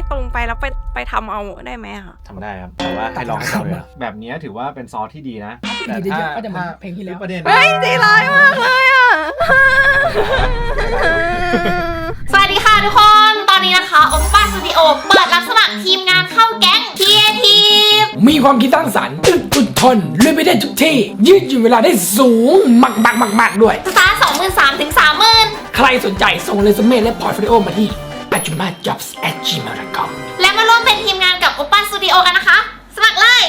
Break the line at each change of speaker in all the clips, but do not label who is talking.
ไม่ตรงไปแล้วไปไปทำเอาได้ไหมอะคะ
ทำได้ครับ แต่ว่าให้ลองให้เราเลยอะแบบเนี้ยถือว่าเป็นซอสที่ดีนะแต่
ดี
ถ้า
ๆก็จะเหมือนเพลงที่แล้ว
ประเด็น
เฮ้ยใจร้ายมากเลยอะ
สวัสดีค่ะทุกคน ตอนนี้นะคะโอปป้าสตูดิโอเปิดรับสมัครทีมงานเข้าแก๊ง Creative
มีความคิดสร้างสรรค์อึดอุดทนเลื่อนไปได้ทุกที่ ยืดหยุ่นเวลาได้สูงมากมากมากมากๆๆๆด้วย
สตาร์สองหมื่นสามถึงสามหมื่น
ใครสนใจส่งเรซูเม่และพอร์ตโฟลิโอมาที่ a j u m a jobs at gmail.com
และมาร่วมเป็นทีมงานกับโอปป้าสตูดิโอกันนะคะ สมัครเลย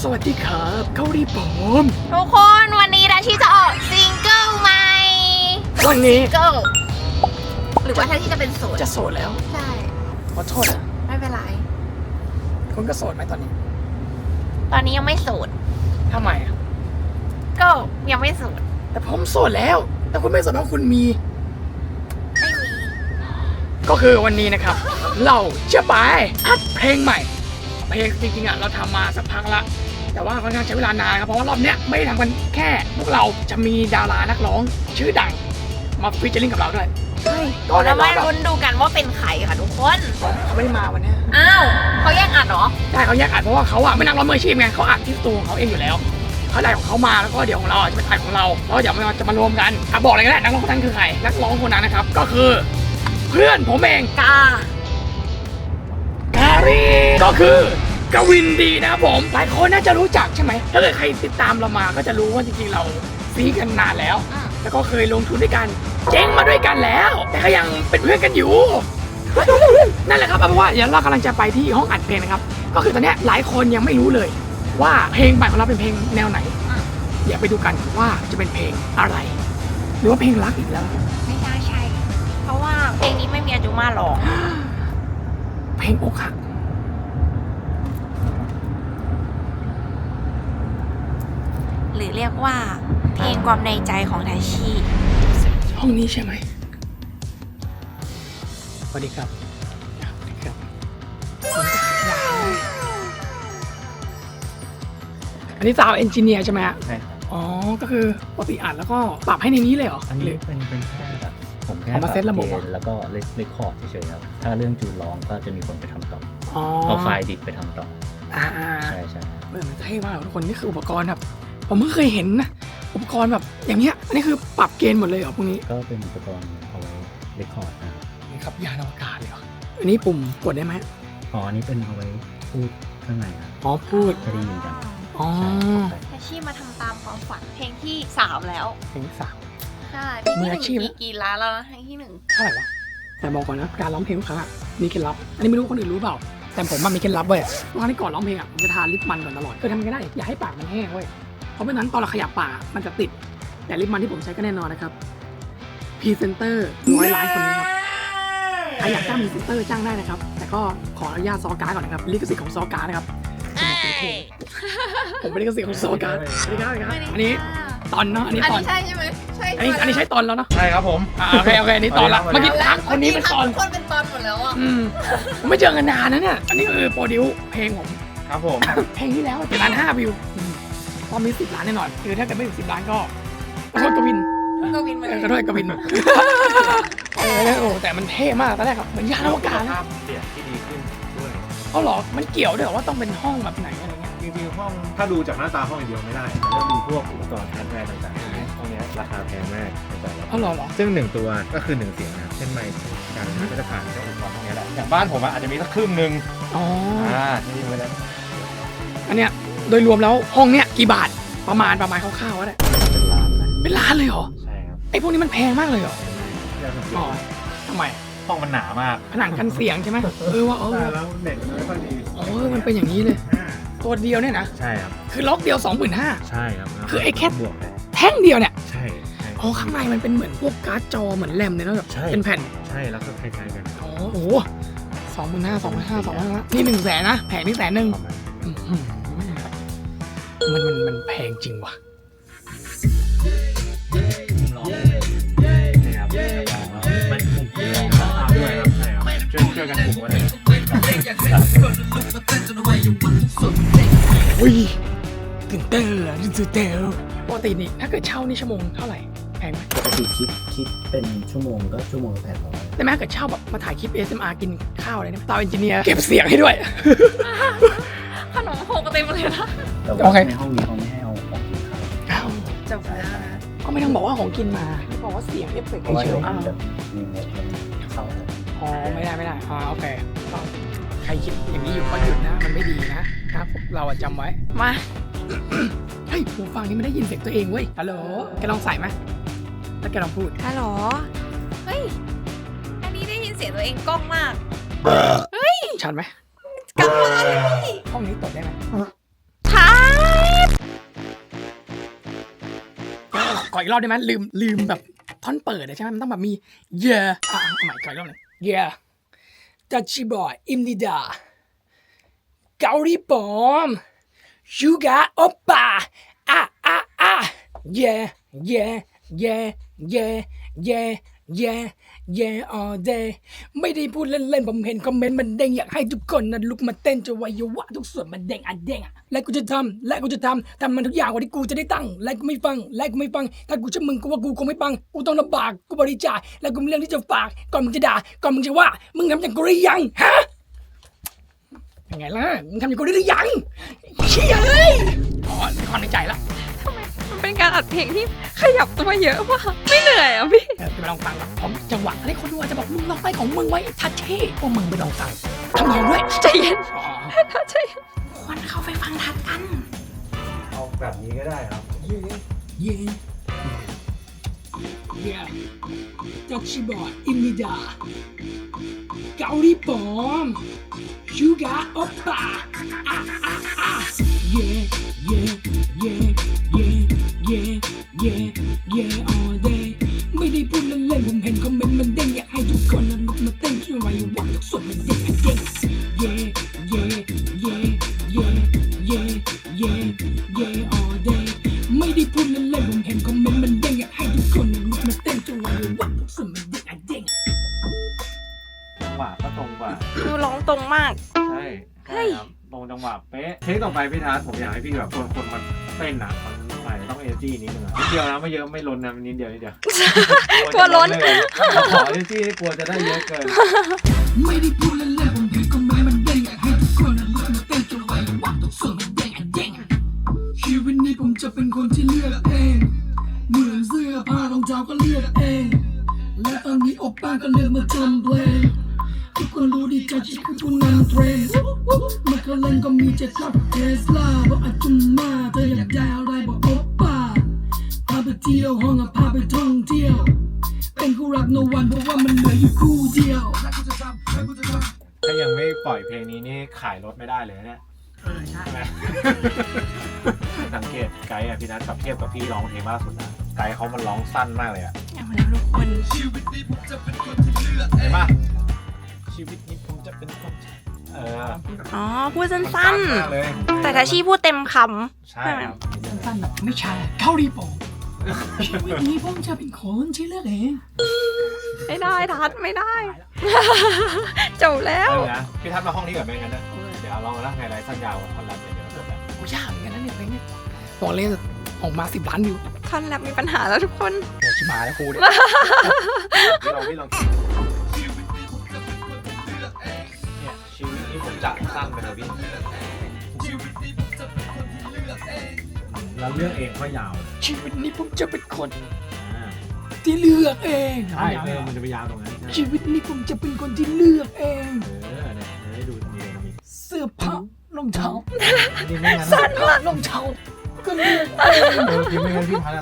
สวัสดีครับเขาดีผม
ทุกคนวันนี้ดัชชี่จะออกซิงเกิลใหม่
วันนี้
เกิลหรือว่าถ้าที่จะเป็นโสด
จะโสดแล้ว
ใช่
ขอโทษอะ
ไม่เป็นไร
คุณก็โสดไหมตอนนี้
ตอนนี้ยังไม่โสด
ทำไมอะ
ก็ยังไม่โสด
แต่ผมโสดแล้ว แต่คุณไม่โสดเพราะคุณมี
ไม่มี
ก็คือวันนี้นะครับ เราจะไปอัดเพลงใหม่ เพลงจริงๆอะเราทำมาสักพักละแต่ว่าค่อนข้างใช้เวลานานครับเพราะว่ารอบเนี้ยไม่ได้ทำกันแค่พวกเราจะมีดารานักร้องชื่อดังมาฟิชเจอริ่งกับเราด้วยก็
แล้ว
แน่นอ
มาน
แบบ
ลุ้นดูกันว่าเป็นใครค่ะทุกคน
เขาไม่ได้มาวันเนี้ย
อ้าวเขาแยกอัดเหรอ
ใช่เขาแยกอัดเพราะว่าเขาอะไม่นักร้องมืออาชีพไงเขาอัดที่สตูของเขาเองอยู่แล้วเขาได้ของเขามาแล้วก็เดี๋ยวของเราอะจะเป็นอัดของเราแล้วเดี๋ยวมันจะมารวมกันอะบอกเลยก็ได้นักร้องคนนั้นคือใครนักร้องคนนั้นนะครับก็คือ เพื่อนผมเอง
กา
กาลีก็คือกวินดีนะครับผมหลายคนน่าจะรู้จักใช่ไหมถ้าเกิดใครติดตามเรามาก็จะรู้ว่าจริงๆเราซีกันนานแล้ว แล้วก็เคยลงทุนด้วยกันเจ๊งมาด้วยกันแล้ว แต่ก็ยังเป็นเพื่อนกันอยู่ นั่นแหละครับเอาเป็นว่าเดี๋ยวเรากำลังจะไปที่ห้องอัดเพลงนะครับ ก็คือตอนเนี้ยหลายคนยังไม่รู้เลย ว่าเพลงใหม่ของเราเป็นเพลงแนวไหนเดี๋ยวไปดูกันว่าจะเป็นเพลงอะไร หรือว่าเพลงรักอีกแล้ว
ไม่น่าใช่ เพราะว่าเพลงนี้ไม่มีอาจุมาหรอก
เพลงอกหัก
หรือเรียกว่า เพลงความในใจของไทชี
ห้องนี้ใช่ไหมสวัสดีครับสวัสดีครับอันนี้ซาวเอนจิเนียร์ใช่ไหมฮะ
ใช่ครับ
อ๋อ ก็คือปกติอัดแล้วก็ปรับให้ในนี้เลยเหรอ
อัน
ห
นี้
รือ
เป็นเป็นแค่แบบผมแค่
เอามาเซ็ตระบบ
ป
เหรอ
เกณฑ์แล้วก็เลคเลคคอร์ดเฉยๆครับ ถ้าเรื่องจูนร้องก็จะมีคนไปทำต่อ
อ๋อ
เอาไฟล์ดิบไปทำต่อ
อ่าอ่า
ใช่ใช่
เออมันเท่มากทุกคนนี่คืออุปกรณ์ครับผมเพิ่งเคยเห็นนะอุปกรณ์แบบอย่างเงี้ยอันนี้คือปรับเกณฑ์หมดเลยเหรอพวกนี้
ก็เป็นอุปกรณ์เอาไว้เลคคอร์ดนะครับ
นี่ครับยานอวกาศเลยเหรออันนี้ปุ่มกดได้ไหม
อ๋ออันนี้เป็นเอาไว้พูดข้างในครับ
อ๋อพูด
จะได้ยินกัน
อ๋อ
ใช่
ไทชีมาทำตามความฝันเพลงที่สามแล้ว
เพลงสาม
ใช่
มืออาชีพ
มีกี่ล้านแล้วนะเพลงที่หนึ่ง
เท่าไหร่วะแต่บอกก่อนนะการร้องเพลงทุกครั้งอะมีเคล็ดลับ อันนี้ไม่รู้คนอื่นรู้เปล่า แต่ผมมันมีเคล็ดลับเว้ยวันที่ก่อนร้องเพลงอะผมจะทาลิปมันก่อนตลอดคือทำยังไงก็ได้อย่าให้ปากมันแห้งเว้ยเพราะไม่นั้นตอนเราขยับปากอะมันจะติด แต่ลิปมันที่ผมใช้ก็แน่นอนนะครับพรีเซนเตอร์ร้อยล้านคนนี้ครับใครอยากจ้างพรีเซนเตอร์จ้างได้นะครับ แต่ก็ขออนุญาตซอการ์ดก่อนนะครับลิขสิทธิ์ของซอการ์ดนะครับผมเป็นลิขสิทธิ์ของซอการ์ดสวัสดีครับสวัสดีครับอันนี้ตอนเนาะอันนี้
อัน
ตอน
นี้ใช่ใช่ไหมใช่
อันนี้อันนี้ใช้ตอนแล้วเนาะ
ใช่ครับผม
อ่าโอเคโอเคอันนี้ตอนละ
สวัส
เมื่อ
ดี
กี้
ครับ
ทักคนนี้เป็นตอน
คนเป็นตอนหมดแล้วอะ
อืมผมไม่เจอกันนานนะเนี่ย อันนี้คือโปรดิวเพลงผม
ครับผม
เพลงที่แล้วเจ็ดล้านห้าวิวอืมตอนนี้สิบล้านแน่นอน คือถ้าเกิดไม่ถึงสิบล้านก็ขอโทษกวิน
ก็วินมา
เอ
เล
อยขอโทษกวินเออโอ้แต่มันเท่มากตอนแรกครับเหมือนยานอวกาศนะ
ภาพเสียงที่ดีขึ้นด้วย
เขาหรอ มันเกี่ยวด้วยเหรอว่าต้องเป็นห้องแบบไหนอะไรเงี้ย
จริงๆห้องถ้าดูจากหน้าตาห้องอย่างเดียวไม่ได้ต้องดูพวกอุปกรณ์ฮาร์ดแวร์ต่างๆพวกนี้พวกเนี้ยราคาแพงมากในแต่ละ
เขาหรอเหรอ
ซึ่งหนึ่งตัวก็คือหนึ่งเสียงนะเช่นไมค์การก็จะผ่านเจ้าอุปกรณ์พวกนี้แหละอย่างบ้านผมอะอาจจะมีสักครึ่งหนึ่ง
อ๋อ
อ่าที่นี่ไม่ได้
อันเนี้ยโดยรวมแล้วห้องเนี้ยกี่บาท ประมาณประมาณคร่าวๆว่าเนี่ย
เป็นล้านนะ
เป็นล้านเลยเหรอ
ใช่ครับ
ไอ้พวกนี้มันแพงมากเลยเหรอ
เรื่องของเสีย
อ๋องทำไม
ห้องมันหนามาก
ผนังกันเสียงใช่ไหมเออว่าเออ
ใช่แล้วเน็ตมันไม่ค่อยดี
เออมันเป็นอย่างนี้เลย
อ่า
ตัวเดียวเนี่ยนะ
ใช่ครับ
คือล็อกเดียว 25,000
ใช่ครับ
คือไอ้แค่
บวกเลย
แท่งเดียวเนี่ย
ใช่ใช่
อ๋อข้างในมันเป็นเหมือนพวกการ์ดจอเหมือนแรมเลยนะแบบ
ใช่
เป็นแผ่น
ใช่แล้วก็คล้ายๆกัน
อ๋อโอ้โหสองหมื่นห้าสองหมื่นห้าสองหมื่นห้านี่หนึ่งแสนนะแผงนี่แสนหนึ่ง
ประมาณ
อื้อหือมันมันมันแพงจริงว่ะ
นี่ครับมันคุมเรื่องราคาด้วยครับใช่ครับช่วยช่วยกันคุมไว้เลย
อุ้ยตื่นเต้นตื่นเต้นปกตินี่ถ้าเกิดเช่านี่ชั่วโมงเท่าไหร่แพงไหม
ติคิดคิดเป็นชั่วโมงก็ชั่วโมงละแปดร้อย
ได้ไหมถ้าเกิดเช่าแบบมาถ่ายคลิป ASMR กินข้าวอะไรเนี่ยตาวเอนจิเนียร์เก็บเสียงให้ด้วย
ขนมหกเต็มเลยนะ
แต่
โอ
ว่า
เค
ในห้องนี้เขาไม่ให้เอาของกินข้าว
อ้าว
จบแล้วนะ
ก็ไม่ต้องบอกว่าของกินมาบอกว่าเสียงเอฟเฟกต์
เพราะว่า
เฉ
เดี๋ยวย
ๆอ้าว
แบบมีงบแล้วเข้าแล้ว
อ๋อไม่ได้ไม่ได้อ่าโอเคใครคิดอย่างนี้อยู่ก็หยุดนะ มันไม่ดีนะนะพวกเราอะจำไว้
มา
เฮ้ยหูฟังนี่ไม่ได้ยินเสียงตัวเองเว้ย ฮัลโหล แกลองใส่ไหมแล้วแกลองพูด
ฮัลโหล เฮ้ย อันนี้ได้ยินเสียงตัวเองกล้องมาก
ชันไหม
กลับมาเลย
ห้องนี้ตดได้ไหม
ท้าย
ก่อนอีกรอบได้ไหมลืมลืมแบบท่อนเปิดอะใช่ไหมมันต้องแบบมี yeah อะเอาใหม่ก่อนอีกรอบหนึง Yeah. Dachiboy, Imnida. Gauri Bomb. You got a Oppa. Ah, ah, ah. Yeah, yeah, yeah, yeah, yeah, yeah. Yeah all day ไม่ได้พูดเล่นๆ ผมเห็นคอมเมนต์มันเด้งอยากให้ทุกคนนะลุกมาเต้นจะวัยวะทุกส่วนมันเด้งอะเด้งอะและกูจะทำและกูจะทำทำมันทุกอย่างกว่าที่กูจะได้ตั้ง และกูไม่ฟัง และกูไม่ฟัง ถ้ากูจะมึงกูว่ากูคงไม่ฟัง กูต้องลำบาก กูบริจาค และกูมีเรื่องที่จะฝาก ก่อนมึงจะด่า ก่อนมึงจะว่า มึงทำอย่างกูหรือยัง ฮะยังไงล่ะ มึงทำอย่างกูได้หรือยังเชี่ยเลยอ๋อมีความในใจละ
เป็นการอัดเพลงที่ขยับตัวเยอะมากไม่เหนื่อยอะพี่
เออไปลองฟังก่อนผมจังหวะอะไรคนดูอาจจะบอกมึงลองไปของมึงไว้ทัชเช่พวกมึงไปลองฟังทำเนียงด้วย
ใจเย็น
อ๋อ
ใจเย็น
ควรเข้าไปฟังทัดกัน
เอาแบบนี้ก็ได้ครับ
เย่เย่เย่จัชิบอยอิมิดาเกาหลีปอมชูกาโอปป้าอะอะอะเย่เย่เย่ ยวนะไม่เยอะ
ไม่ล้นนะนิดเดียวนิดเดียว
กลัวล้น
เลยขอเอเนจีให้กลัวจะได้เยอะเกิน
ไม่ได้พูดเล่นๆผมเห็นคอมเมนต์มันเด้งอยากให้ทุกคนนะลุกมาเต้นจนไว้วันทุกส่วนมันเด้งอะเด้งชีวิตนี้ผมจะเป็นคนที่เลือกเองเหมือนเสื้อผ้ารองเท้าก็เลือกเอง และตอนนี้โอป้าก็เลือกมาทำเพลงทุกคนรู้ดีจัชิคือผู้นำเทรนด์มันก็เล่นก็มีจะขับเทสลาบอกอาจุมมาเธออยากได้อะไรบอกโอป้าพาไปเที่ยวห้องอะพาไปท่องเที่ยว เป็นคู่รักโนวันเพราะว่ามันเหลืออยู่คู่เดียว
ถ้ายังไม่ปล่อยเพลงนี้นี่ขายรถไม่ได้เลยนะเนี่ย
เออใช่
ใช่ไหม สังเกตไกด์อะพี่นัทกับเทียบกับพี่ร้องเพลงล่าสุดนะไกด์เขามันร้องสั้นมากเลยอะ
เอาแล้วทุกคน
เห็นปะชีวิตนี้ผมจะเป็นคนเออ
อ๋อ พูด
มั
สั้น
มากเลย
ๆ แต่ถ้าชีพูดเต็มค
ใช่ครับ
สั้นๆแบบไม่ใช่เกาหลีโปง ชีวิตนี้ผมจะเป็นคนที่เลือกเองำ
ไม่ได้ทัดไม่ได้ จบแล้ว
เออนะพี่ทัศน์มาห้องนี้กับแม่งั้นนะเดี๋ยวเราลองไฮไลท์สั้นยาวท่อนรับเดี๋ยวจบแล้ว
โอ้ยากเหมือนกันนะเนี่ยเพลงเนี้ยบอกเลยออกมาสิบล้านวิว
คอนแลบมีปัญหาแล้วทุกคน
เดี๋ยวชิมาแล้วครูเนี่ย
พี่ลองพี่ลองเนี่ยชีวิตนี้ผมจะสั้นไปเลยพี่ เราเลือกเองก็ยาว
ชีวิตนี้ผมจะเป็นคน
อ่า
ที่เลือกเอง
ใช่เพลงมันจะไปยาวตรงนั้นใช่
ชีวิตนี้ผมจะเป็นคนที่เลือกเอง
เออเนี่ยจะได้ดูมีอะไรมี
เสื้อผ้ารองเท้า
นี่ไม่งั้น
สั้นมากรองเท้าก็เลือกเอง
เออจริงไม่งั้นพี่พันธ์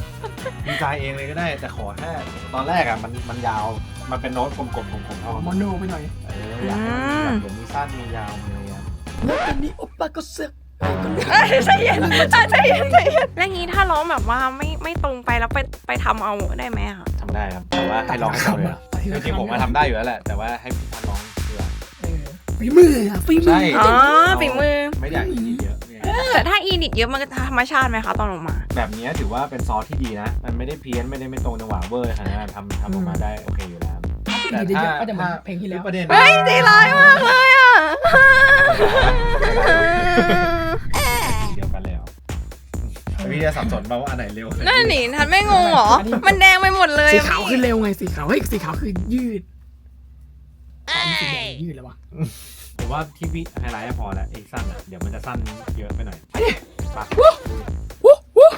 ดีใจเองเลยก็ได้ แต่ขอแค่ตอนแรกอะมันมันยาว มันเป็นโน้ตกลมๆกลมๆเท่ากัน
โมโนไปหน่อย
เอออยากเห็นอยากเห็นมีสั้นมียาวมีอะไรเงี้ย
แล้วตอนนี้โอปป้าก็เสือก เอ้ยก็เลือก
เอ้ยใจเย็นอะใจเย็นใจเย็นแล้วงี้ถ้าร้องแบบว่าไม่ไม่ตรงไปแล้วไปไปทำเอาได้ไหมอะคะ
ทำได้ครับ แต่ว่าให้ลองให้เขาเลยนะจริงๆผมมาทำได้อยู่แล้วแหละ แต่ว่าให้พี่พันธ์ลองดีกว่า
เออฝีมืออะฝีมื
ใช่
อ๋อฝีมือ
ไม่อยากอีกเยอะเนี่ย
แต่ถ้าอีนิดเยอะมันก็ธรรมชาติไหมคะตอนออกมา
แบบนี้ถือว่าเป็นซอสที่ดีนะ มันไม่ได้เพี้ยนไม่ได้ไม่ตรงจังหวะเวอร์ขนาดนั้นทำทำออกมาได้โอเคอยู่แล้ว
ดีดีๆก็จะเหมือนเพลงที่แล้ว
ประเด็น
เฮ้ยใจร้ายมากเลยอะ
พี่จะสับสนมาว่าอันไหนเร็ว
นั่นนี่ทันไม่งงเหรอ มันแดงไปหมดเลย
สี
อะ
ขาว
พี่
คือเร็วไงสีขาวเฮ้ยสีขาวคือยืดอ๋อมีสีแดงยืดแล้ววะ
ผมว่าที่พี่ไฮไลท์พอแล้วเอกสั้นอะเดี๋ยวมันจะสั้นเยอะไปหน่อยปะ
วู้วู้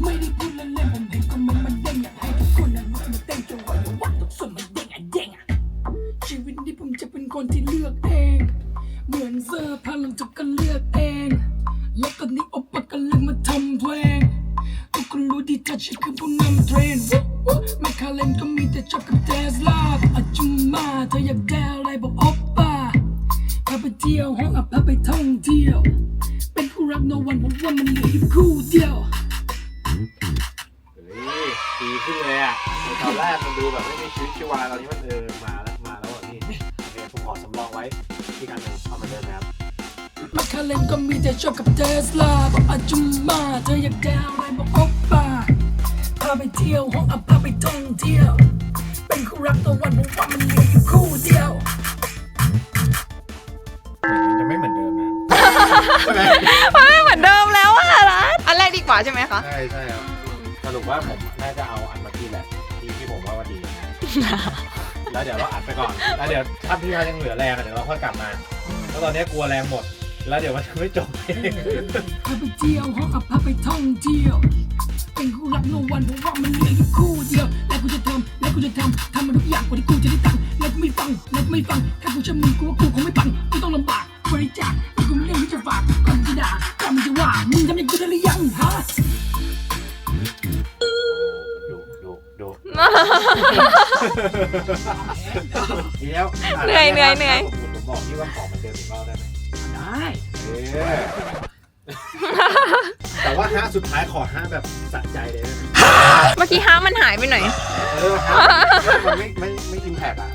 ไม่ได้พูดเล่นๆผมเห็นก็มันมันเด้งอยากให้ทุกคนนั้นลุกมาเต้นจังหวะอย่าว่าทุกส่วนมันเด้งอะเด้งอะชีวิตนี้ผมจะเป็นคนที่เลือกเอง เหมือนเสื้อผ้าเราจะก็เลือกเอง แล้วตอนนี้โอปะก็เลยมาทำเพลง ทุกคนรู้ดีทัชคือผู้นำเทรนด์วู้วู้แมคคาเลนก็มีแต่ชอบกับเทสลาอาจุมมาเธออยากได้อะไรบอกโอปป้าพาไปเที่ยวห้องอับพาไปท่องเที่ยว เป็นคู่รักโนวันผมว่ามันเหลืออยู่คู่เดียว
เฮ้ยดีขึ้นเลยอะตอนแรกมันดูแบบไม่มีชีวิตชีวาตอนนี้มันเออมาแล้วมาแล้วอะพี่โอเคผมขอสำรองไว้ที่การหนึ่งเอามาเดินนะครับ
มาคาเลนก็มีแต่ชอบกับเทสลาบอกอาจุมมาเธออยากได้อะไรบอกโอปป้าพาไปเที่ยวห้องอับพาไปท่องเที่ยว เป็นคู่รักโนวันผมว่ามันเหลืออยู่คู่เดียว
มันจะไม่เหมือนเดิมนะ ใช่ไหม
มันไม่เหมือนเดิมแล้วอะรัดอันแรกดีกว่าใช่ไหมคะ
ใช่ใช่ครับสรุปว่าผมน่าจะเอาอันเมื่อกี้แหละที่ที่ผมว่าว่าดีแล้วเดี๋ยวเราอัดไปก่อน แล้วเดี๋ยวถ้าพี่ว่ายังเหลือแรงอะเดี๋ยวเราค่อยกลับมา แล้วตอนนี้กลัวแรงหมด แล้วเดี๋ยวมันจะไม่จบ
พาไปเที่ยวห้องอับพาไปท่องเที่ยว เป็นคู่รักโนวันผมว่ามันเหลืออยู่คู่เดียว แล้วกูจะทำแล้วกูจะทำทำมันทุกอย่างกว่าที่กูจะได้ตังค์แล้วกูไม่ฟังแล้วกูไม่ฟัง ถ้ากูจะมึงกูว่ากูคงไม่ปังกูต้องลำบากบริจาคแต่กูไม่เรื่องที่จะฝากก่อนจะด่าก่อนจะว่ามึงทำอย่างกูได้หรือยังฮะ
ดูดูดูเดี๋ยว
เหนื่อยเหนื่อยเหนื่อย
ผมผมบอกที่ว่าของมันเดิมอีกรอบได้ไหม
ได้
เออแต่ว่าห้าสุดท้ายขอห้าแบบสะใจเลยได้ไหม
เมื่อกี้ห้ามันหายไปไหน
เออห้ามันไม่ไม่ไม่อิมแพกอะ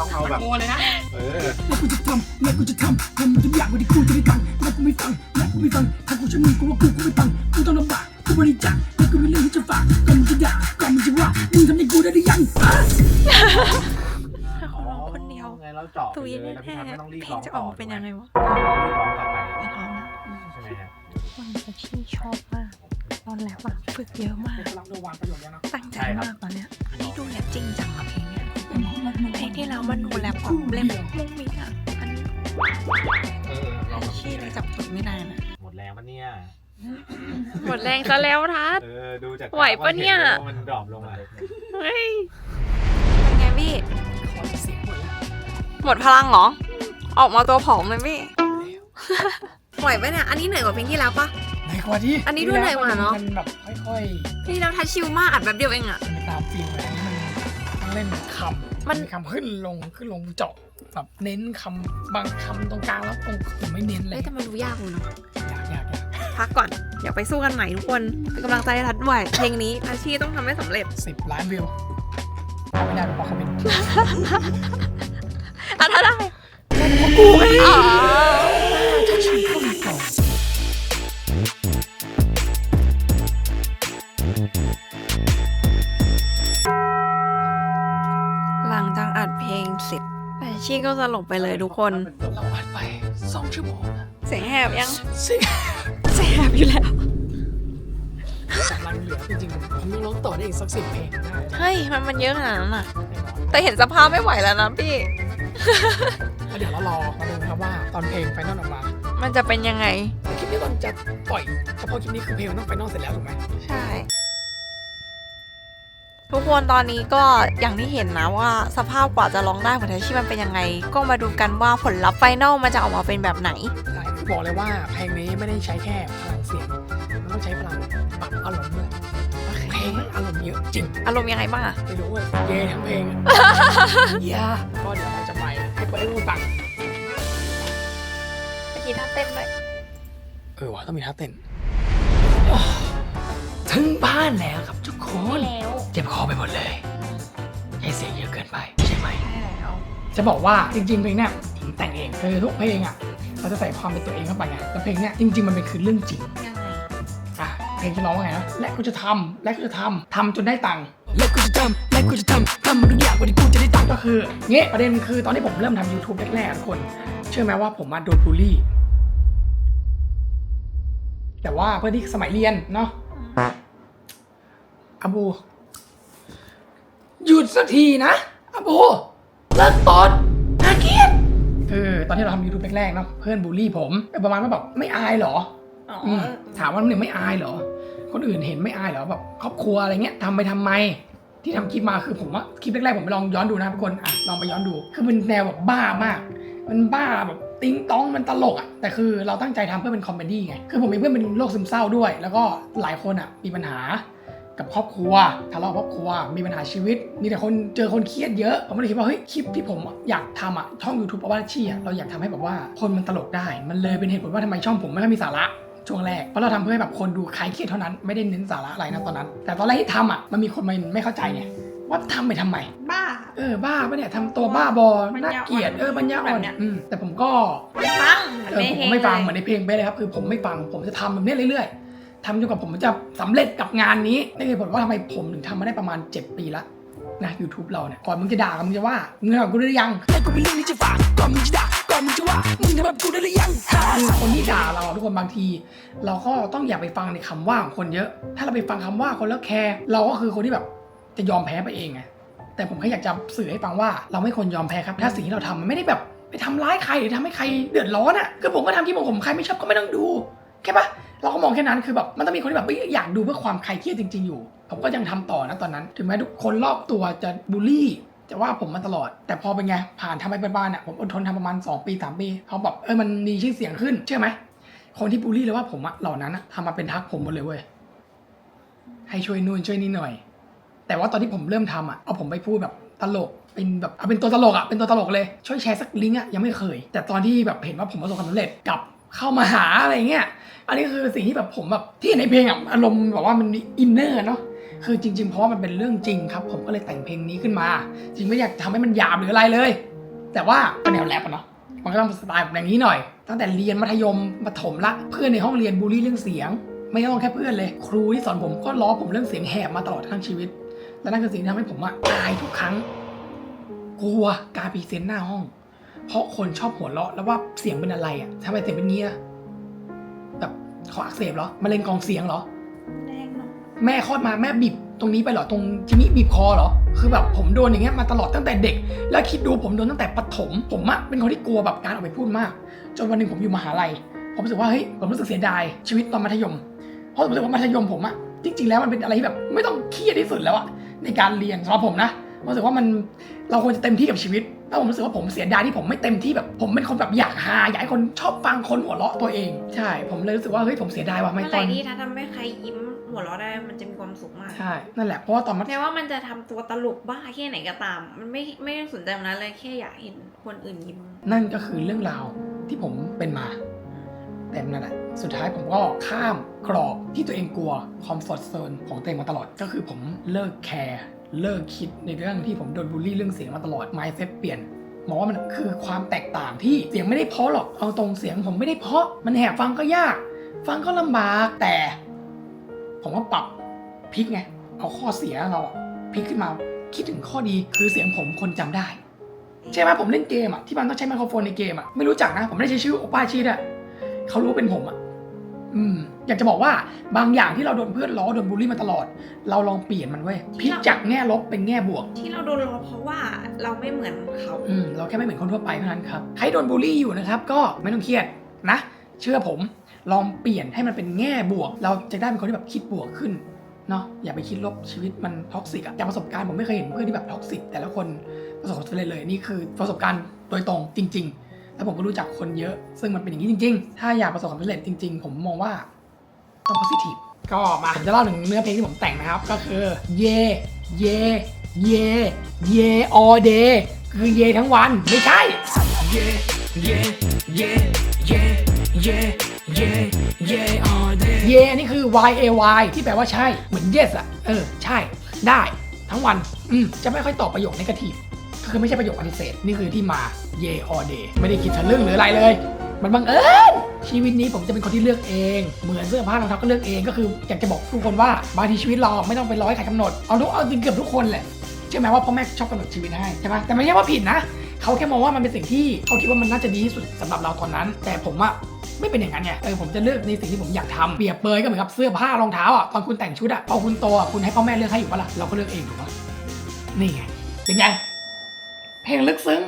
ต้องเอาแบบ
โมเลยนะ
เออ
แล้วกูจะทำแล้วกูจะทำทำมันทุกอย่างกว่าที่กูจะได้ตังค์แล้วกูไม่ฟังแล้วกูไม่ฟังถ้ากูจะมึงกูว่ากูคงไม่ปังกูต้องลำบากกูบริจาคแล้วกูไม่เรื่องที่จะฝากก่อนมึงจะด่าก่อนมึงจะว่ามึงทำอย่างกูได้หรือยัง
เดียว
ไงเราเจาะ
ตุย
ไปเลย
แน่
แล้วพี่ทัศน์ไม่ต้องรีบ
เพล
ร้องง
จะอ
ต่
อก
อ
มาเป็นยังไงวะ
รีบร้องต่อไป
ไม่ร้องนะ
ใช่ไหมฮะ
มันเป็นที่ชอบมากตอนแรกอะฝึกเยอะมาก
เราระวังประโยชน์แล้วนะ
ตั้งใจมากตอนเนี้ยอันนี้ดูแลจริงจังอะเพลงเนี้ยเพลงที่แล้วมันดูแลแบบเล่มมุ้งมิ้งอะอันนี้
เออลองแบบ
ชี้ที่จับจุดไม่ได้นะ
หมดแรงปะเนี่ย
หมดแรงซะแล้วทัศน์
เออดูจาก
ไหวปะเนี่ย
ว่ามันดรอปลงอะ
เฮ้ยเป็นไงพี่
ขอเสียง หมดแล้ว
หมดพลังเหรอ ออกมาตัวผอมเลยพี่ ไหวปะเนี่ย อันนี้เหนื่อยกว่าเพลงที่แล้วปะ
ไหนกว่าที่
อันนี้ดูเหนื่อยกว่าเนอะ
มันแบบค่อย
เพลงที่แล้วทัชชิลมากอัดแบบเดียวเองอะ
ๆเป็นไปตามฟิลเลยอันนี้มันต้องเล่นคำ
มัน
คำขึ้นลงขึ้นลงเจาะแบบเน้นคำบางคำตรงกลางแล้วตรงผมไม่เน้นเล
เอ้
ย
ยแต่มันดูยากเลยเนาะ
อยากอยากอยาก
พักก่อน เดี๋ยวไปสู้กันใหม่ทุกคนเป็นกำลังใจให้ทัดด้วย เพลงนี้อาชีพต้องทำให้สำเร็จ
สิบล้านวิวไม่ได้เพราะเขาเป็น
อะถ้าได้กูไม่อ๋อ
ถ้าฉันเข้ามาก่อน
หลังจากอัดเพลงเสร็จอาชีพก็สลบไปเลยทุกคน
เราอัดไปสองชั่วโมงนะ
เสียงแหบยัง
ซึ่ง
เสียงแหบอยู่แล้ว
กำลังเหลือจริงๆผมยังร้องต่อได้อีกสักสิบเพลงได้
เฮ้ย มันมันเยอะขนาดนั้นอะ แต่เห็นสภาพไม่ไหวแล้วนะพี่
แล้วเดี๋ยวเรารอมาดูนะครับว่าตอนเพลงไฟนอลออกมา
มันจะเป็นยังไง
แต่คลิปนี้ตอนจะปล่อยเฉพาะคลิปนี้คือเพลงมันต้องไฟนอลเสร็จแล้วถูกไหม
ใช่ ทุกคนตอนนี้ก็อย่างที่เห็นนะว่าสภาพกว่าจะร้องได้ของแทชี่มันเป็นยังไง ก็มาดูกันว่าผลลัพธ์ไฟนอลมันจะออกมาเป็นแบบไหน
ใช่บอกเลยว่าเพลงนี้ไม่ได้ใช้แค่พลังเสียง มันต้องใช้พลังปรับอารมณ์ด้วยเพลงมันอารมณ์เยอะจริง
อารมณ์ยังไงบ้างอะ
ไม่รู้ว่าเย่ทั้งเพลงอะ เย่ก็เดี๋ยวเราจะ ไปให้เปิดให้ดูฟัง
เมื่อกี้ท่าเต้นด้วย
เออว่ะต้องมีท่าเต้นถึงบ้านแล้วครับทุกคนเจ็บคอไปหมดเลยให้เสียงเยอะเกินไปใช่ไหมจะบอกว่าจริงๆเพลงเนี้ยผมแต่งเองคือทุกเพลงอะเราจะใส่ความเป็นตัวเองเข้าไปไงแต่เพลงเนี้ยจริง ๆมันเป็นคือเรื่องจริง
ยังไง
อะเพลงจะร้องว่าไงนะและกูจะทำและกูจะทำทำจนได้ตังค์และกูจะทำและ กูจะทำทำมันทุกอย่างวันที่กูจะได้ตังค์ก็คือเงี้ยประเด็นคือตอนที่ผมเริ่มทำ YouTube แรกๆทุกคน เชื่อไหมว่าผมมาโดนบูลลี่ แต่ว่าเพื่อที่สมัยเรียนเนาะอาบู หยุดสักทีนะอาบูเลิกตอนน่าเกลียดคือตอนที่เราทำยูทูบแรกๆเนาะเพื่อนบูลลี่ผมประมาณว่าแบบไม่อายเหรอ
อ๋อ
อืมถามว่าหนึ่งไม่อายเหรอ คนอื่นเห็นไม่อายเหรอแบบครอบครัวอะไรเงี้ยทำไปทำไม ที่ทำคลิปมาคือผมว่าคลิปแรกๆผมไปลองย้อนดูนะครับทุกคนอะลองไปย้อนดู คือมันแนวแบบบ้ามาก มันบ้าแบบติ้งต้องมันตลกอะแต่คือเราตั้งใจทำเพื่อเป็นคอมเมดี้ไงคือผมมีเพื่อนเป็นโรคซึมเศร้าด้วย แล้วก็หลายคนอะมีปัญหากับครอบครัวทะเลาะกับครอบครัว มีปัญหาชีวิต มีแต่คนเจอคนเครียดเยอะผมก็เลยคิดว่าเฮ้ยคลิปที่ผมอยากทำอะช่อง YouTube เพราะว่าชีอะเราอยากทำให้แบบว่าคนมันตลกได้ มันเลยเป็นเหตุผลว่าทำไมช่องผมไม่ค่อยมีสาระ ช่วงแรก เพราะเราทำเพื่อให้แบบคนดูคลายเครียดเท่านั้น ไม่ได้เน้นสาระอะไรนะตอนนั้น แต่ตอนแรกที่ทำอะ มันมีคนมันไม่เข้าใจไงว่าทำไปทำไม
บ้า
เออบ้าปะเนี่ยทำตัวบ้าบอ
ปัญญา
น่าเกลียด
อ่อน
เออปัญญาอ่อ
แบบ
น
เนี้ย
อืมแต่ผมก็
ฟัง
เออผมไม่ฟังเหมือนในเพลงไปเลยครับคือผมไม่ฟังผมจะทำแบบนี้เรื่อยๆทำจนกว่าผมจะสำเร็จกับงานนี้นี่คือผลว่าทำไมผมถึงทำมาได้ประมาณ 7 ปีละนะ YouTube เราเนี่ยก่อนมึงจะด่ากันมึงจะว่ามึงทำกับกูได้หรือยังไอ้กูเป็นเรื่องที่จะฝากก่อนมึงจะด่า่อมึงจะว่ามึงทำแบบกูได้หรือยังคือคนที่ด่าเราทุกคนบางที เราก็ต้องอย่าไปฟังในคำว่าของคนเยอะ ถ้าเราไปฟังคำว่าคนแล้วแคร์เราก็คือคนที่แบบจะยอมแพ้ไปเองไงแต่ผมแค่อยากจะสื่อให้ฟังว่าเราไม่ควรยอมแพ้ครับ ถ้าสิ่งที่เราทำมันไม่ได้แบบไปทำร้ายใครหรือทำให้ใครเดือดร้อนอะคือผมก็ทำที่ผมผมใครไม่ชอบก็ไม่ต้องดูแค่ปะเราก็มองแค่นั้นคือแบบมันต้องมีคนที่แบบไม่อยากดูเพื่อความใครเครียดจริง ๆอยู่ ผมก็ยังทำต่อนะตอนนั้น ถึงแม้ทุกคนรอบตัวจะบูลลี่ จะว่าผมมาตลอด แต่พอเป็นไง ผ่านทำไปเป็นบ้านอะผมอดทนทำประมาณ 2 ปี3ปีเขาแบบเออมันมีชื่อเสียงขึ้นเชื่อไหมคนที่บูลลี่เลยว่าผมอะเหล่านั้นอะทำมาเป็นทักผมหมดเลยเว้ยให้ช่วยนู่นช่วยนี่หน่อย แต่ว่าตอนที่ผมเริ่มทำอะเอาผมไปพูดแบบตลกเป็นแบบเอาเป็นตัวตลกอะเป็นตัวตลกเลยช่วยแชร์สักลิงก์อะยังไม่เคย แต่ตอนที่แบบเห็นว่าผมประสบความสำเร็จกลับเข้ามาหาอะไรเงี้ย อันนี้คือสิ่งที่แบบผมแบบที่เห็นในเพลงอะอารมณ์แบบว่ามันมีอินเนอร์เนาะ คือจริง ๆ เพราะว่ามันเป็นเรื่องจริงครับ ผมก็เลยแต่งเพลงนี้ขึ้นมา จริงไม่อยากทำให้มันหยาบหรืออะไรเลย แต่ว่าก็แนวแรปอะเนาะมันก็ต้องสไตล์แบบนี้หน่อย ตั้งแต่เรียนมัธยมประถมละเพื่อนในห้องเรียนบูลลี่เรื่องเสียง ไม่ต้องแค่เพื่อนเลย ครูที่สอนผมก็ล้อผมเรื่องเสียงแหบมาตลอดทั้งชีวิต และนั่นคือสิ่งที่ทำให้ผมอะอายทุกครั้ง กลัวการพรีเซนต์หน้าห้อง เพราะคนชอบหัวเราะแล้วว่าเสียงเป็นอะไรอะทำไมเสียงเป็นเงี้ยแบบคออักเสบเหรอมะเร็งกองเสียงเหรอ
แรงเนอะ
แม่คลอดมาแม่บีบ ตรงนี้ไปเหรอตรงจิมิบีบคอเหรอคือแบบผมโดนอย่างเงี้ยมาตลอดตั้งแต่เด็ก แล้วคิดดูผมโดนตั้งแต่ประถมผมอะเป็นคนที่กลัวแบบการออกไปพูดมาก จนวันหนึ่งผมอยู่มหาลัย ผมรู้สึกว่าเฮ้ยผมรู้สึกเสียดายชีวิตตอนมัธยม เพราะผมรู้สึกว่ามัธยมผมอะจริงๆแล้วมันเป็นอะไรที่แบบไม่ต้องเครียดที่สุดแล้วอะในการเรียนสำหรับผมนะผมรู้สึกว่ามันเราควรจะเต็มที่กับชีวิต แล้วผมรู้สึกว่าผมเสียดายที่ผมไม่เต็มที่แบบผมเป็นคนแบบอยากหาอยากให้คนชอบฟังคนหัวเราะตัวเอง ใช่ ผมเลยรู้สึกว่าเฮ้ยผมเสียดายว่ะไม่
เมื่อ
ต
ไห
อ
ร่
น
ที่ถ้าทำให้ใครยิ้ม หัวเราะได้มันจะมีความสุขมาก
ใช่ นั่นแหละเพราะว่าตอนมัธ
แม้ว่ามันจะทำตัวตลกบ้าแค่ไหนก็ตาม มันไม่ไม่ได้สนใจมันนั้นเลยแค่อยากเห็นคนอื่นยิ้ม
นั่นก็คือเรื่องราวที่ผมเป็นมา แต่นั่นแหละสุดท้ายผมก็ข้ามกรอบที่ตัวเองกลัวคอมฟอร์ z โซนของตัวเองมาตลอดก็คือผมเลิกแคร์เลิกคิดในเรื่องที่ผมโดนบูลลี่เรื่องเสียงมาตลอด mindset เปลี่ยนมองว่ามันคือความแตกต่างที่เสียงไม่ได้เพราะหรอกเอาตรงเสียงผมไม่ได้เพราะมันแหบฟังก็ยาก ฟังก็ลำบากแต่ ผมก็ปรับพลิกไง เอาข้อเสียเราอะพลิกขึ้นมาคิดถึงข้อดีคือเสียงผมคนจำได้ ใช่ไหมผมเล่นเกมอะที่มันต้องใช้ไมโครโฟนในเกมอะไม่รู้จักนะ ผมไม่ได้ใช้ชื่อโอป้าชีดอะเขารู้ว่าเป็นผมอะอืมอยากจะบอกว่าบางอย่างที่เราโดนเพื่อนล้อโดนบูลลี่มาตลอด เราลองเปลี่ยนมันเว้ยพลิกจากแง่ลบเป็นแง่บวก
ที่เราโดนล้อเพราะว่าเราไม่เหมือนเขา
อืมเราแค่ไม่เหมือนคนทั่วไปเท่านั้นครับใครโดนบูลลี่อยู่นะครับ ก็ไม่ต้องเครียดนะ เชื่อผม ลองเปลี่ยนให้มันเป็นแง่บวก เราจะได้เป็นคนที่แบบคิดบวกขึ้นเนาะอย่าไปคิดลบชีวิตมันท็อกซิกอะจากประสบการณ์ผมไม่เคยเห็นเพื่อนที่แบบท็อกซิกแต่ละคนประสบความสำเร็จเลยนี่คือประสบการณ์โดยตรงจริง ๆ แล้วผมก็รู้จักคนเยอะ ซึ่งมันเป็นอย่างนี้จริง ๆ ถ้าอยากประสบความสำเร็จจริง ๆ ผมมองว่าต้อง positive ก็มาผมจะเล่าถึงเนื้อเพลงที่ผมแต่งนะครับ ก็คือเยเยเยเย all day คือเยทั้งวันไม่ใช่เยเยเยเยเย เยเย all day เยอันนี้คือ y a y ที่แปลว่าใช่ เหมือน yes อะเออ ใช่ ได้ ทั้งวัน อืม จะไม่ค่อยตอบประโยคในกาทีฟคือไม่ใช่ประโยคปฏิเสธ นี่คือที่มา เย all day ไม่ได้คิดทะลึ่งหรืออะไรเลย มันบังเอิญ ชีวิตนี้ผมจะเป็นคนที่เลือกเอง เหมือนเสื้อผ้ารองเท้าก็เลือกเอง ก็คืออยากจะบอกทุกคนว่าบางทีชีวิตเราไม่ต้องไปร้อยใครกำหนด เอาทุกเอาจริงเกือบทุกคนแหละใช่ไหมว่าพ่อแม่ชอบกำหนดชีวิตให้ใช่ไหมแต่ไม่ใช่ว่าผิดนะ เขาแค่มองว่ามันเป็นสิ่งที่เขาคิดว่ามันน่าจะดีที่สุดสำหรับเราตอนนั้น แต่ผมอะ ไม่เป็นอย่างนั้นไงเออผมจะเลือกในสิ่งที่ผมอยากทำเปรียบเปรยก็เหมือนกับเสื้อผ้ารองเท้าอะตอนคุณแต่งชุดอะพอคุณโตอะคุณให้พ่อแม่เลือกให้อยู่ปะล่ะเราก็เลือกเองถูกปะนี่ไงเป็นไงเพลงลึกซึ้ง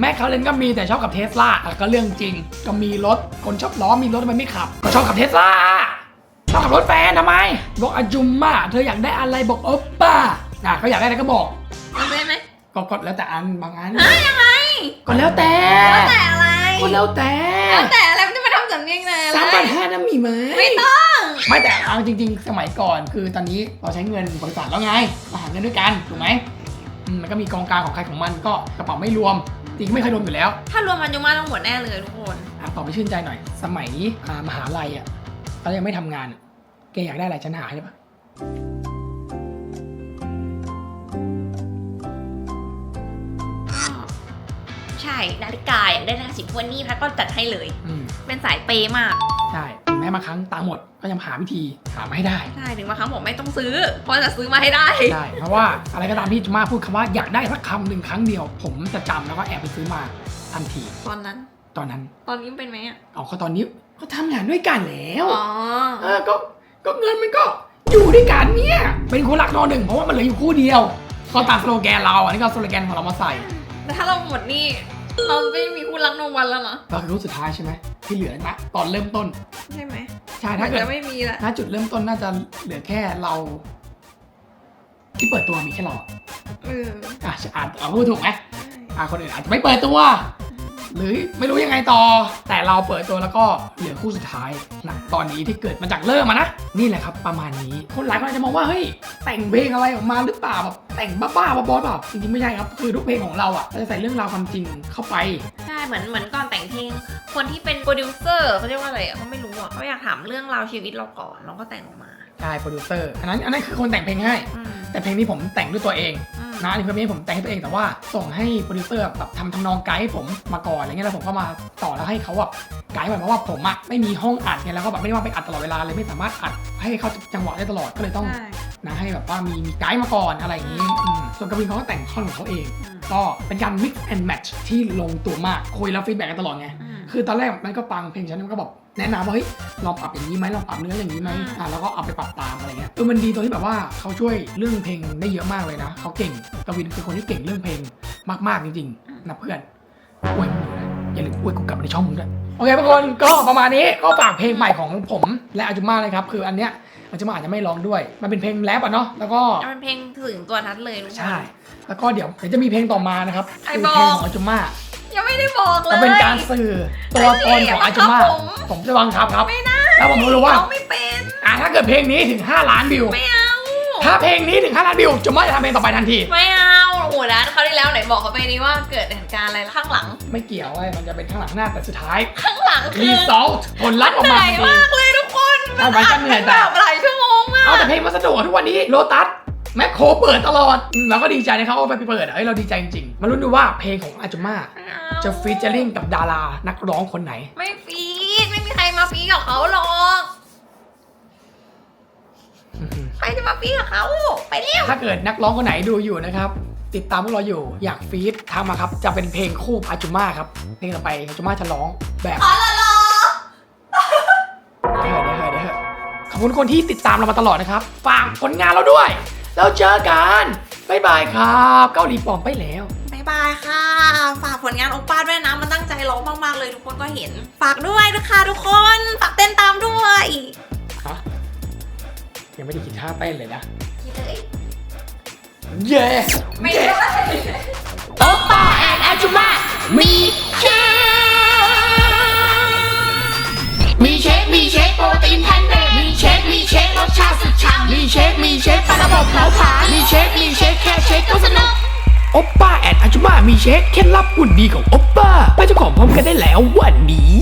แม่เขาเล่นก็มีแต่ชอบกับเทสลาอะก็เรื่องจริง ก็มีรถคนชอบล้อมีรถทำไมไม่ขับ ก็ชอบกับเทสลาชอบขับรถแฟนทำไมบอกอาจุมมาเธออยากได้อะไรบอกโอปป้าอะเขาอยากได้อะไรก็บอก
มันได้ไหม
ก็กดแล้วแต่อันบางอัน
เฮ้ยยังไง
ก็แล้วแต่
แล้วแต่อะไร
ก็แล้วแต่
แล้วแต่ สา
มพันห้านั้นมีไหม
ไม่ต้อง
ไม่แต่เอาจริง ๆ สมัยก่อนคือตอนนี้เราใช้เงินบริษัทแล้วไงเราหาเงินด้วยกันถูกไหมอืมมันก็มีกองกลางของใครของมันก็กระเป๋าไม่รวมจริงๆไม่เคยรวมอยู่แล้ว
ถ้ารวมมันยุมาต้องหมดแน่เลยทุกคน
อะตอบไปชื่นใจหน่อย สมัยอ่ามหาลัยอะตอนยังไม่ทำงานอะแกอยากได้อะไรฉันหาให้ได้ปะ
ใช่นาฬิกาอยากได้นาฬิกาสีทวนนี่แพทก็จัดให้เลย
อืม
เป็นสายเปย์มาก
ใช่ถึงแม้บางครั้งตังค์หมดก็ยังหาวิธีหามาให้ได้
ใช่ถึงบางครั้งผมไม่ต้องซื้อ เพราะจะซื้อมาให้ได้
ใช่เพราะว่าอะไรก็ตามที่จุมาพูดคำว่าอยากได้สักคำหนึ่งครั้งเดียว ผมจะจำแล้วก็แอบไปซื้อมาทันที
ตอนนั้น
ตอนนั้น
ตอนนี้เป็นไหมอะ
เอาก็ตอนนี้ก็ทำงานด้วยกันแล้ว
อ๋อ
เออก็ก็เงินมันก็อยู่ด้วยกันเนี่ยเป็นคู่รักนอนหนึ่งเพราะว่ามันเหลืออยู่คู่เดียวก็ตามสโลแกนเราอันนี้ก็สโลแกนของเรามาใส่
แต่ถ้าเราหมดหนี่ เราไม่มีคู่รักนงวันแล้วนะ
ก็คือรูปสุดท้ายใช่ไหมที่เหลือนะตอนเริ่มต้น
ใช่ไหม
ใช่ถ้าเกิด
จะไม่มีละ
ณจุดเริ่มต้นน่าจะเหลือแค่เรา ที่เปิดตัวมีแค่เราอะ
เออ
อะอ่านเอาพูดถูกไหมอะคนอื่นอาจจะไม่เปิดตัว หรือไม่รู้ยังไงต่อ แต่เราเปิดตัวแล้วก็เหลือคู่สุดท้ายนะตอนนี้ที่เกิดมาจากเริ่มมานะ นี่แหละครับประมาณนี้ คนหลายคนอาจจะมองว่าเฮ้ยแต่งเพลงอะไรออกมาหรือเปล่าแบบแต่งบ้าๆบอๆเปล่าจริงๆไม่ใช่ครับคือทุกเพลงของเราอะเราจะใส่เรื่องราวความจริงเข้าไป
ใช่เหมือนเหมือนก่อนแต่งเพลงคนที่เป็นโปรดิวเซอร์เขาเรียกว่าอะไรเขาไม่รู้อะเขาอยากถามเรื่องราวชีวิตเราก่อนเราก็แต่งออกมา
ใช่โปรดิวเซอร์อันนั้นอันนั้นคือคนแต่งเพลงให้
อืม
แต่เพลงนี้ผมแต่งด้วยตัวเอง
อืม
นะอันนี้คือเพลงผมแต่งให้ตัวเองแต่ว่าส่งให้โปรดิวเซอร์แบบทำทำนองไกด์ให้ผมมาก่อนอะไรเงี้ยแล้วผมก็มาต่อแล้วให้เขาแบบไกด์มาเพราะว่าผมอะไม่มีห้องอัดไงแล้วก็แบบไม่ได้ว่าไปอัดตลอดเวลาเลยไม่สามารถอัดให้เขาจังหวะได้ตลอดก็เลยต้อง
ใช่
นะให้แบบว่ามีมีไกด์มาก่อนอะไรอย่างนี้อืมส่วนกวินเขาก็แต่งท่อนของเขาเอง
อืม
ก็เป็นการ mix and match ที่ลงตัวมากคุยแล้วฟีดแบ็กกันตลอดไง
อืม
คือตอนแรกมันก็ฟังเพลงฉันมันก็แบบ แนะนำว่าเฮ้ยลองปรับอย่างนี้ไหมลองปรับเนื้ออย่างนี้ไหม
อืม
อะแล้วก็เอาไปปรับตามอะไรเงี้ยเออมันดีตรงที่แบบว่าเขาช่วยเรื่องเพลงได้เยอะมากเลยนะเขาเก่งกวินคือคนที่เก่งเรื่องเพลงมากๆจริงๆนะเพื่อนอวยมึงอยู่นะอย่าลืมอวยกูกลับมาในช่องมึงด้วยโอเคทุกคนก็ประมาณนี้ก็ฝากเพลงใหม่ของผมและอาจุมาเลยครับคืออันเนี้ยอาจุมาอาจจะไม่ร้องด้วย มันเป็นเพลงแรปอะเนาะแล้วก็
แล้วมันเพลงถึงตัวทัดเลยทุกคน
ใช่ แล้วก็เดี๋ยวเดี๋ยวจะมีเพลงต่อมานะครับ
ไอ้
คือ
บอก
เพลงของอาจุมา
ยังไม่ได้บอกเลย
จะเป็นการสื่อตัวตนของอาจุมา
ไม่ได้ผม
ผมจะบังคับครับ
ไม่ได้
แล้วผมรู้ว่า
เราไม่เป็น
อะถ้าเกิดเพลงนี้ถึง 5 ล้านวิว
ไม่เอา
ถ้าเพลงนี้ถึง 5 ล้านวิวอาจุมาจะทำเพลงต่อไปทันที
ไม่เอาโอ้โหนะเขาวที่แล้วไหนบอกเขาไปนี่ว่าเกิดเหตุการณ์อะไรข้างหลัง
ไม่เกี่ยวเว้ยมันจะเป็นข้างหลังข้างหน้าแต่สุดท้าย
ข้างหลังคื
รี
อ
ซอลผลลัพธ์ออก
เห
มา
นื่อย
ทันที
มากเลยทุกคน
ใช่มันก็เหนื่อย
แบ
แต่
บหลายชั่วโมงมาก
เอาแต่เพลงมาสะดวกทุกวันนี้โลตัส แมคโครเปิดตลอดอืมเราก็ดีใจนะครับว่าไปเปิดเอ้ยเราดีใจจริงๆมาลุ้นดูว่าเพลงของอาจุมา
ไม่เอา
จะฟีเจอริ่งกับดารานักร้องคนไหน
ไม่ฟีดไม่มีใครมาฟีดกับเขาหรอกใครจะมาฟีดกับเขาไปเร็ว
ถ้าเกิดนักร้องคนไหนดูอยู่นะครับ ติดตามพวกเราอยู่อยากฟีดทำมาครับ จะเป็นเพลงคู่อาจุมาครับเพลงต่อไปอาจุมาจะร้องแบบ
ขอละรอ
เดี๋ยวเดี๋ยวเดี๋ยวขอบคุณคนที่ติดตามเรามาตลอดนะครับ ฝากผลงานเราด้วย แล้วเจอกันบ๊ายบายครับ เกาหลีปลอมไปแล้ว
บายบายค่ะ ฝากผลงานโอป้าด้วยนะ มันตั้งใจร้องมากๆเลยทุกคนก็เห็น ฝากด้วยนะคะทุกคน ฝากเต้นตามด้วย
ฮะ ยังไม่ได้กินท่าเต้นเลยนะ
คิดเลย
เย้
ไม่
เย้
ได้
โอป้าแอนอาจุมามีเชค สชาติสุดฉ่ำมีเชค มีเชคปลาระบบเผาผลาญมีเชค มีเชคแค่เชคก็สนุกโอป้าแอนอาจุมามีเชคเคล็ดลับหุ่นดีของโอป้าไปเจ้าของพร้อมกันได้แล้ววันนี้